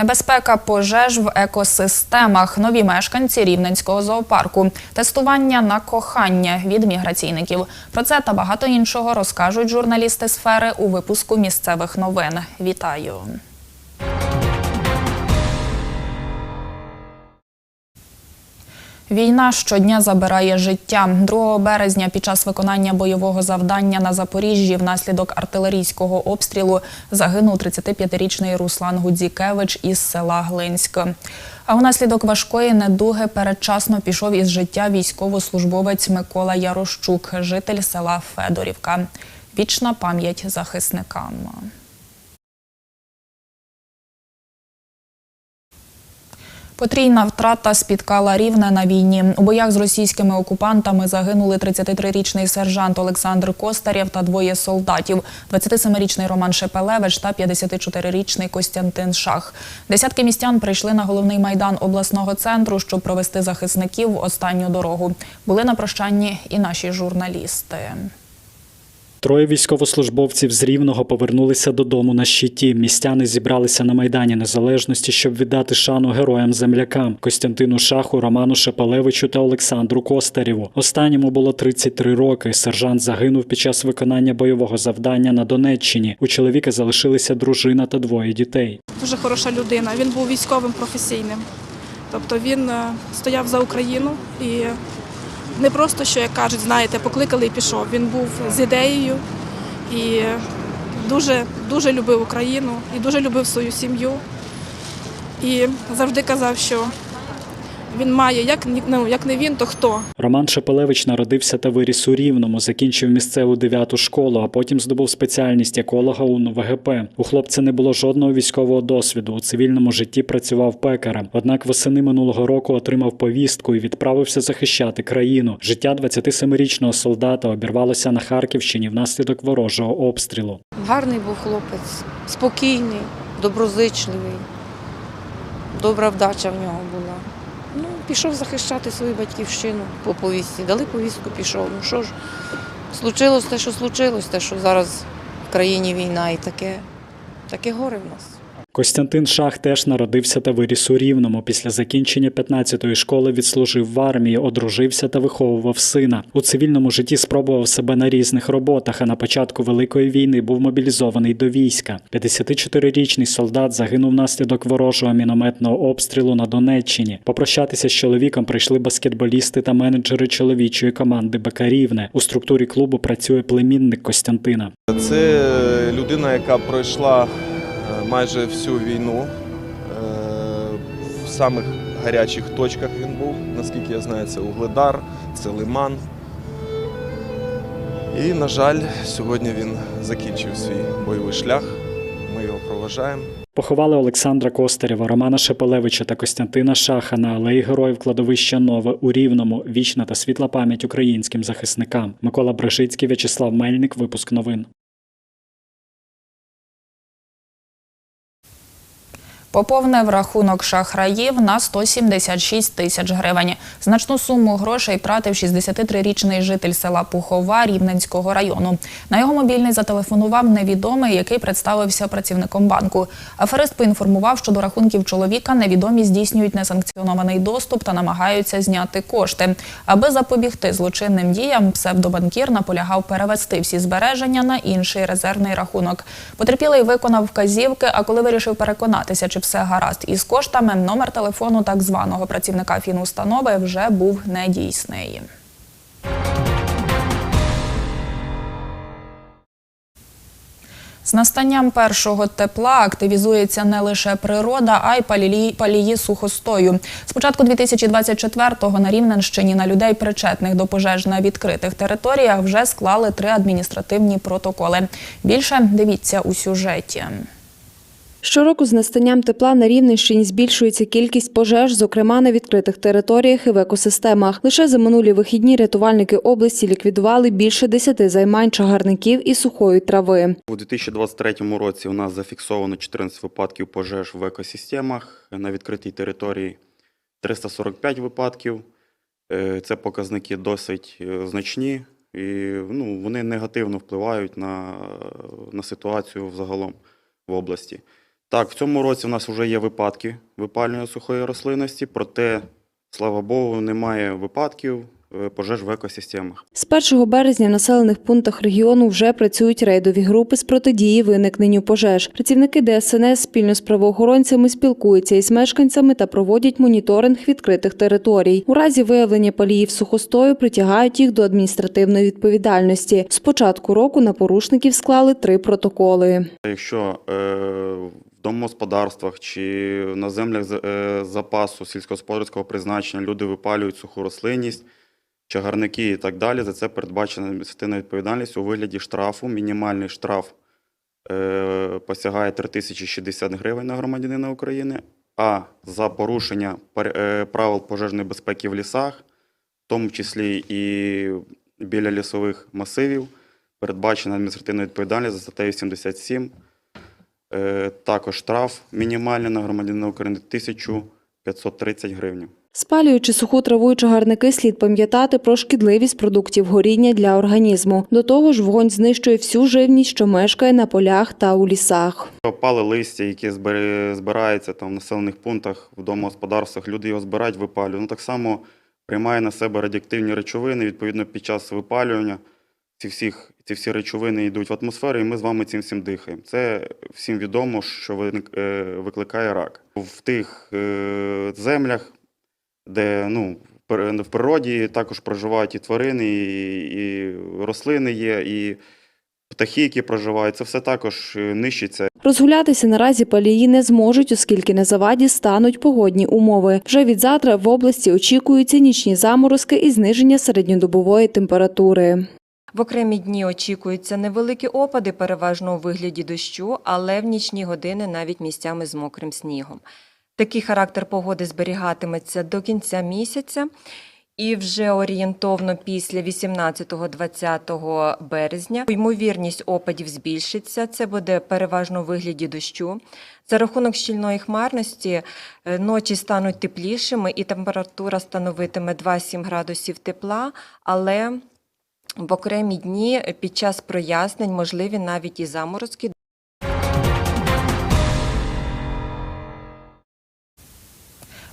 Небезпека пожеж в екосистемах, нові мешканці рівненського зоопарку, тестування на кохання від міграційників. Про це та багато іншого розкажуть журналісти сфери у випуску місцевих новин. Вітаю! Війна щодня забирає життя. 2 березня під час виконання бойового завдання на Запоріжжі внаслідок артилерійського обстрілу загинув 35-річний Руслан Гудзікевич із села Глинськ. А внаслідок важкої недуги передчасно пішов із життя військовослужбовець Микола Ярощук, житель села Федорівка. Вічна пам'ять захисникам. Потрійна втрата спіткала рівне на війні. У боях з російськими окупантами загинули 33-річний сержант Олександр Костарєв та двоє солдатів: 27-річний Роман Шепелевич та 54-річний Костянтин Шах. Десятки містян прийшли на головний майдан обласного центру, щоб провести захисників в останню дорогу. Були на прощанні і наші журналісти. Троє військовослужбовців з Рівного повернулися додому на щиті. Містяни зібралися на Майдані Незалежності, щоб віддати шану героям-землякам Костянтину Шаху, Роману Шепелевичу та Олександру Костарєву. Останньому було 33 роки. Сержант загинув під час виконання бойового завдання на Донеччині. У чоловіка залишилися дружина та двоє дітей. дуже хороша людина. Він був військовим професійним. Тобто він е, стояв за Україну і не просто, що як кажуть, знаєте, покликали і пішов. Він був з ідеєю і дуже, дуже любив Україну і дуже любив свою сім'ю. І завжди казав, що він має, як, ну, як не він, то хто? Роман Шепелевич народився та виріс у Рівному, закінчив місцеву дев'яту школу, а потім здобув спеціальність еколога у НВГП. У хлопця не було жодного військового досвіду. У цивільному житті працював пекарем. Однак восени минулого року отримав повістку і відправився захищати країну. Життя 27-річного солдата обірвалося на Харківщині внаслідок ворожого обстрілу. Гарний був хлопець, спокійний, доброзичливий, добра вдача в нього була. Пішов захищати свою батьківщину по повістці. Дали повістку, пішов. Ну що ж, случилось те, що случилось, те, що зараз в країні війна і таке, таке горе в нас. Костянтин Шах теж народився та виріс у Рівному. Після закінчення 15-ї школи відслужив в армії, одружився та виховував сина. У цивільному житті спробував себе на різних роботах, а на початку Великої війни був мобілізований до війська. 54-річний солдат загинув внаслідок ворожого мінометного обстрілу на Донеччині. Попрощатися з чоловіком прийшли баскетболісти та менеджери чоловічої команди БК. У структурі клубу працює племінник Костянтина. Це людина, яка пройшла е, майже всю війну. Е, В самих гарячих точках він був, наскільки я знаю, це Угледар, це Лиман. І, на жаль, сьогодні він закінчив свій бойовий шлях. Ми його проважаємо. Поховали Олександра Костарєва, Романа Шепелевича та Костянтина Шаха на алеї Героїв кладовища Нове у Рівному. Вічна та світла пам'ять українським захисникам. Микола Брижицький, В'ячеслав Мельник. Випуск новин. Поповнив рахунок шахраїв на 176 тисяч гривень. Значну суму грошей тратив 63-річний житель села Пухова Рівненського району. На його мобільний зателефонував невідомий, який представився працівником банку. Аферист поінформував, що до рахунків чоловіка невідомі здійснюють несанкціонований доступ та намагаються зняти кошти. Аби запобігти злочинним діям, псевдобанкір наполягав перевести всі збереження на інший резервний рахунок. Потерпілий виконав вказівки, а коли вирішив переконатися, чи все гаразд із коштами, номер телефону так званого працівника фінустанови вже був недійсний. З настанням першого тепла активізується не лише природа, а й палії, палії сухостою. З початку 2024-го на Рівненщині на людей, причетних до пожеж на відкритих територіях, вже склали три адміністративні протоколи. Більше дивіться у сюжеті. Щороку з настанням тепла на Рівненщині збільшується кількість пожеж, зокрема на відкритих територіях і в екосистемах. Лише за минулі вихідні рятувальники області ліквідували більше десяти займань чагарників і сухої трави. У 2023 році у нас зафіксовано 14 випадків пожеж в екосистемах на відкритій території, 345 випадків. Е, Це показники досить е, значні і ну, вони негативно впливають на, на ситуацію взагалом в області. Так, в цьому році у нас вже є випадки випалювання сухої рослинності, проте, слава Богу, немає випадків е, пожеж в екосистемах. З 1 березня в населених пунктах регіону вже працюють рейдові групи з протидії виникненню пожеж. Працівники ДСНС спільно з правоохоронцями спілкуються із мешканцями та проводять моніторинг відкритих територій. У разі виявлення паліїв сухостою притягають їх до адміністративної відповідальності. З початку року на порушників склали три протоколи. Якщо е, в домогосподарствах чи на землях е, запасу сільськогосподарського призначення люди випалюють суху рослинність, чагарники і так далі, за це передбачена адміністративна відповідальність у вигляді штрафу. Мінімальний штраф е, посягає 3060 гривень на громадянина України, а за порушення е, правил пожежної безпеки в лісах, в тому числі і біля лісових масивів, передбачена адміністративна відповідальність за статтею 77. Е, Також штраф мінімальний на громадянина України 1530 гривень. Спалюючи суху траву і чагарники, слід пам'ятати про шкідливість продуктів горіння для організму. До того ж, вогонь знищує всю живність, що мешкає на полях та у лісах. Опали листя, які збираються там в населених пунктах, в домогосподарствах, люди його збирають, випалюють. Ну, так само приймає на себе радіоактивні речовини. Відповідно, під час випалювання ці, всіх, ці всі речовини йдуть в атмосферу, і ми з вами цим всім дихаємо. Це всім відомо, що е, викликає рак. В тих е, землях, де ну, в природі також проживають і тварини, і, і рослини є, і птахи, які проживають, це все також е, нищиться. Розгулятися наразі палії не зможуть, оскільки на заваді стануть погодні умови. Вже від завтра в області очікуються нічні заморозки і зниження середньодобової температури. В окремі дні очікуються невеликі опади, переважно у вигляді дощу, але в нічні години навіть місцями з мокрим снігом. Такий характер погоди зберігатиметься до кінця місяця. І вже орієнтовно після 18-20 березня ймовірність опадів збільшиться. Це буде переважно у вигляді дощу. За рахунок щільної хмарності е, ночі стануть теплішими і температура становитиме 2-7 градусів тепла, але в окремі дні під час прояснень можливі навіть і заморозки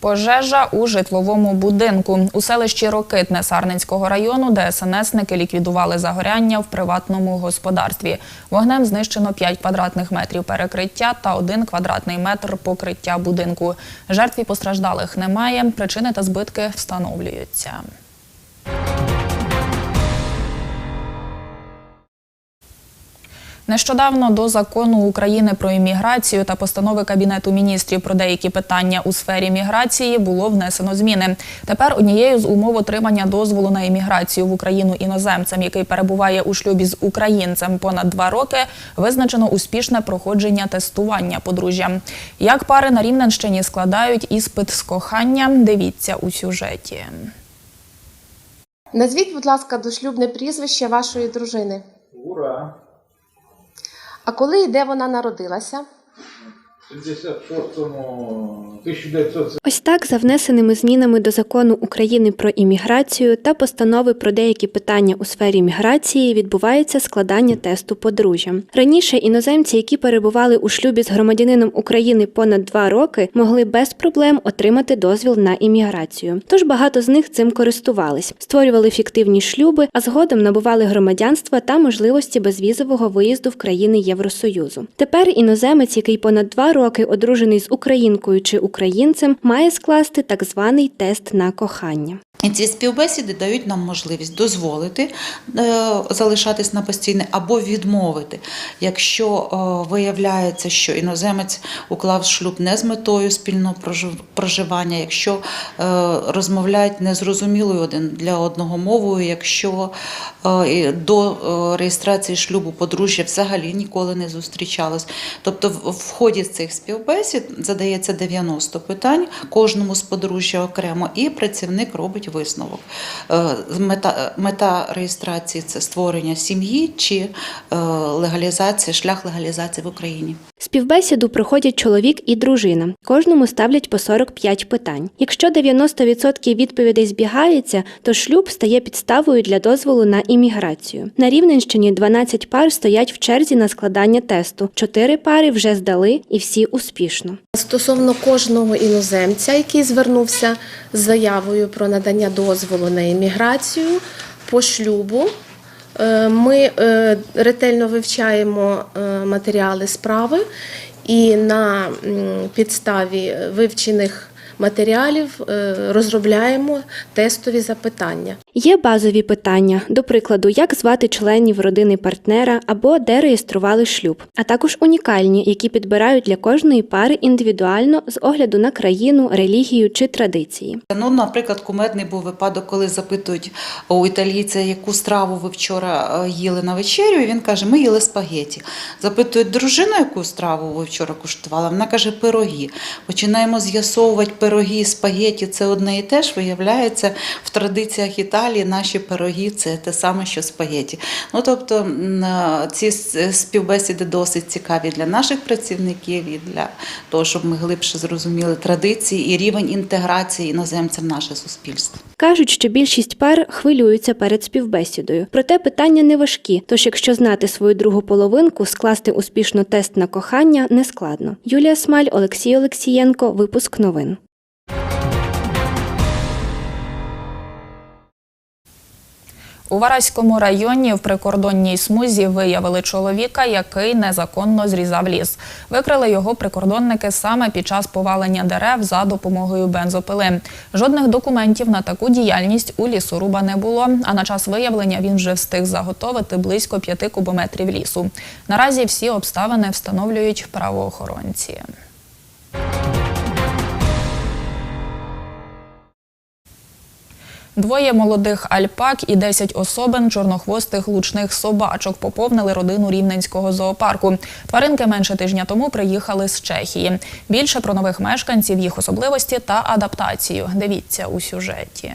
Пожежа у житловому будинку у селищі Рокитне Сарненського району ДСНСники ліквідували загоряння в приватному господарстві. Вогнем знищено 5 квадратних метрів перекриття та 1 квадратний метр покриття будинку. Жертв і постраждалих немає. Причини та збитки встановлюються. Нещодавно до закону України про імміграцію та постанови Кабінету міністрів про деякі питання у сфері міграції було внесено зміни. Тепер однією з умов отримання дозволу на імміграцію в Україну іноземцем, який перебуває у шлюбі з українцем понад два роки, визначено успішне проходження тестування подружжя. Як пари на Рівненщині складають іспит з кохання, дивіться у сюжеті. Назвіть, будь ласка, дошлюбне прізвище вашої дружини. Ура! А коли і де вона народилася? В 56-му 1900 Ось так, за внесеними змінами до закону України про імміграцію та постанови про деякі питання у сфері міграції відбувається складання тесту подружжя. Раніше іноземці, які перебували у шлюбі з громадянином України понад два роки, могли без проблем отримати дозвіл на імміграцію. Тож багато з них цим користувались, створювали фіктивні шлюби, а згодом набували громадянства та можливості безвізового виїзду в країни Євросоюзу. Тепер іноземець, який понад два роки одружений з українкою чи українцем, має скласти так званий тест на кохання. І ці співбесіди дають нам можливість дозволити е, залишатись на постійне або відмовити, якщо е, виявляється, що іноземець уклав шлюб не з метою спільного проживання, якщо е, розмовляють незрозумілою один для одного мовою, якщо до реєстрації шлюбу подружжя взагалі ніколи не зустрічалось. Тобто, в ході цих співбесід задається 90 питань кожному з подружжя окремо, і працівник робить висновок. Е, Мета, мета реєстрації це створення сім'ї чи е, легалізація, шлях легалізації в Україні. Співбесіду проходять чоловік і дружина. Кожному ставлять по 45 питань. Якщо 90% відповідей збігається, то шлюб стає підставою для дозволу на імміграцію. На Рівненщині 12 пар стоять в черзі на складання тесту. Чотири пари вже здали і всі успішно. Стосовно кожного іноземця, який звернувся з заявою про надання дозволу на імміграцію по шлюбу, ми е, ретельно вивчаємо е, матеріали справи і на підставі вивчених матеріалів е, розробляємо тестові запитання. Є базові питання, до прикладу, як звати членів родини партнера або де реєстрували шлюб, а також унікальні, які підбирають для кожної пари індивідуально з огляду на країну, релігію чи традиції. Ну, наприклад, кумедний був випадок, коли запитують у італійця, яку страву ви вчора е, їли на вечерю, і він каже, ми їли спагеті. Запитують дружину, яку страву ви вчора куштували, вона каже, пироги. Починаємо з'ясовувати пироги і спагеті, це одне і те ж, виявляється, в традиціях Італії наші пироги це те саме, що спагеті. Ну, тобто е, ці співбесіди досить цікаві для наших працівників і для того, щоб ми глибше зрозуміли традиції і рівень інтеграції іноземця в наше суспільство. Кажуть, що більшість пар хвилюються перед співбесідою. Проте питання не важкі. Тож, якщо знати свою другу половинку, скласти успішно тест на кохання не складно. Юлія Смаль, Олексій Олексієнко. Випуск новин. У Вараському районі в прикордонній смузі виявили чоловіка, який незаконно зрізав ліс. Викрили його прикордонники саме під час повалення дерев за допомогою бензопили. Жодних документів на таку діяльність у лісоруба не було. А на час виявлення він вже встиг заготовити близько п'яти кубометрів лісу. Наразі всі обставини встановлюють правоохоронці. Двоє молодих альпак і 10 особин чорнохвостих лучних собачок поповнили родину рівненського зоопарку. Тваринки менше тижня тому приїхали з Чехії. Більше про нових мешканців, їх особливості та адаптацію. Дивіться у сюжеті.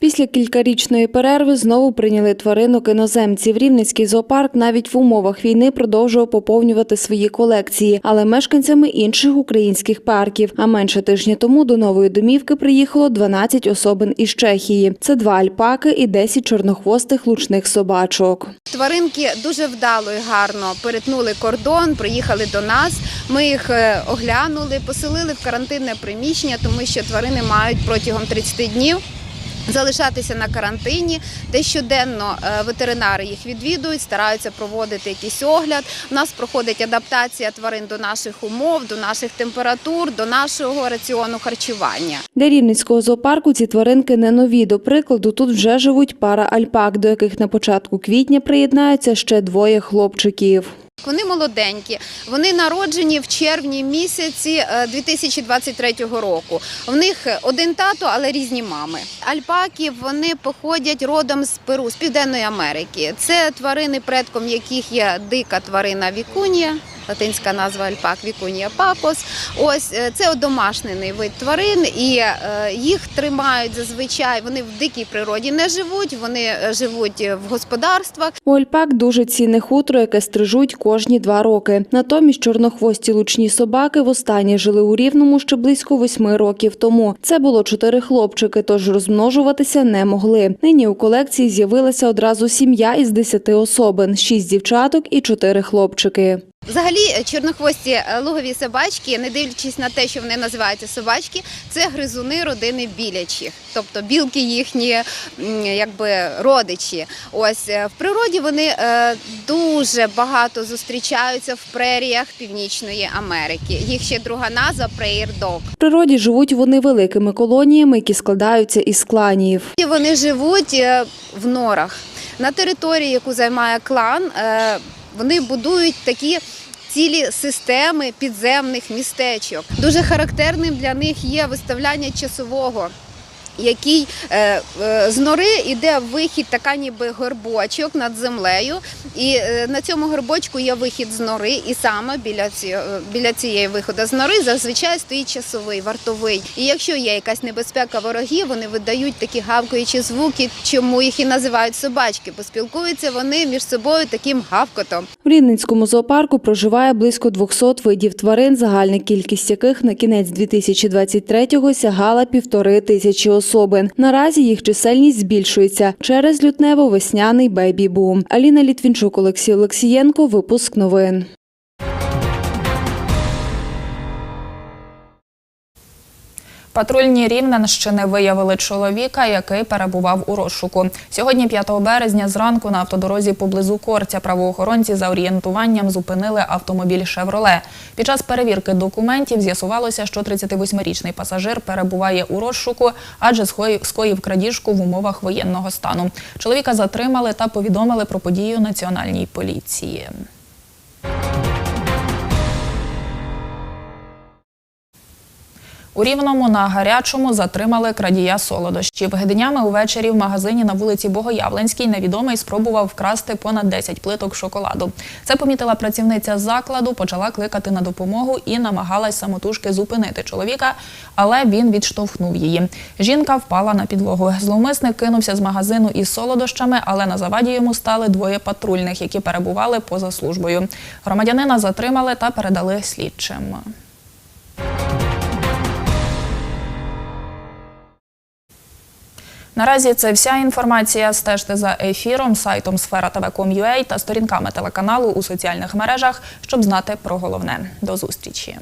Після кількарічної перерви знову прийняли тваринок іноземців. Рівненський зоопарк навіть в умовах війни продовжував поповнювати свої колекції, але мешканцями інших українських парків. А менше тижня тому до нової домівки приїхало 12 особин із Чехії. Це два альпаки і 10 чорнохвостих лучних собачок. Тваринки дуже вдало і гарно перетнули кордон, приїхали до нас. Ми їх е, оглянули, поселили в карантинне приміщення, тому що тварини мають протягом 30 днів. Залишатися на карантині, де щоденно е, ветеринари їх відвідують, стараються проводити якийсь огляд. У нас проходить адаптація тварин до наших умов, до наших температур, до нашого раціону харчування. Для рівненського зоопарку ці тваринки не нові. До прикладу, тут вже живуть пара альпак, до яких на початку квітня приєднаються ще двоє хлопчиків. Вони молоденькі, вони народжені в червні місяці е, 2023 року. В них один тато, але різні мами. Альпаки вони походять родом з Перу, з Південної Америки. Це тварини, предком яких є дика тварина вікунія. Латинська назва альпак Вікунія пакос. Ось е, це одомашнений вид тварин, і е, їх тримають зазвичай. Вони в дикій природі не живуть, вони е, живуть в господарствах. У альпак дуже цінне хутро, яке стрижуть кожні два роки. Натомість чорнохвості лучні собаки востаннє жили у Рівному ще близько восьми років тому. Це було чотири хлопчики, тож розмножуватися не могли. Нині у колекції з'явилася одразу сім'я із десяти особин: шість дівчаток і чотири хлопчики. Взагалі, е, чорнохвості е, лугові собачки, не дивлячись на те, що вони називаються собачки, це гризуни родини білячих, тобто білки їхні, якби родичі. Ось е, в природі вони дуже багато зустрічаються в преріях Північної Америки. Їх ще друга назва прейр. В природі живуть вони великими колоніями, які складаються із кланів. Вони живуть в норах. На території, яку займає клан, вони будують такі цілі системи підземних містечок. Дуже характерним для них є виставляння часового. Який е, е, з нори йде вихід, така ніби горбочок над землею. І е, на цьому горбочку є вихід з нори, і саме біля, ці, е, біля цієї виходу з нори зазвичай стоїть часовий, вартовий. І якщо є якась небезпека ворогів, вони видають такі гавкаючі звуки, чому їх і називають собачки, бо спілкуються вони між собою таким гавкотом. В Рівненському зоопарку проживає близько 200 видів тварин, загальна кількість яких на кінець 2023-го сягала півтори тисячі особин. Наразі їх чисельність збільшується через лютнево-весняний бейбі-бум. Аліна Літвінчук, Олексій Олексієнко. Випуск новин. Патрульні Рівненщини виявили чоловіка, який перебував у розшуку. Сьогодні, 5 березня, зранку на автодорозі поблизу Корця правоохоронці за орієнтуванням зупинили автомобіль «Шевроле». Під час перевірки документів з'ясувалося, що 38-річний пасажир перебуває у розшуку, адже скоїв- крадіжку в умовах воєнного стану. Чоловіка затримали та повідомили про подію національній поліції. У Рівному на гарячому затримали крадія солодощів. Днями увечері в магазині на вулиці Богоявленській невідомий спробував вкрасти понад 10 плиток шоколаду. Це помітила працівниця закладу, почала кликати на допомогу і намагалась самотужки зупинити чоловіка, але він відштовхнув її. Жінка впала на підлогу. Зловмисник кинувся з магазину із солодощами, але на заваді йому стали двоє патрульних, які перебували поза службою. Громадянина затримали та передали слідчим. Наразі це вся інформація. Стежте за ефіром, сайтом Сфера та сторінками телеканалу у соціальних мережах, щоб знати про головне. До зустрічі.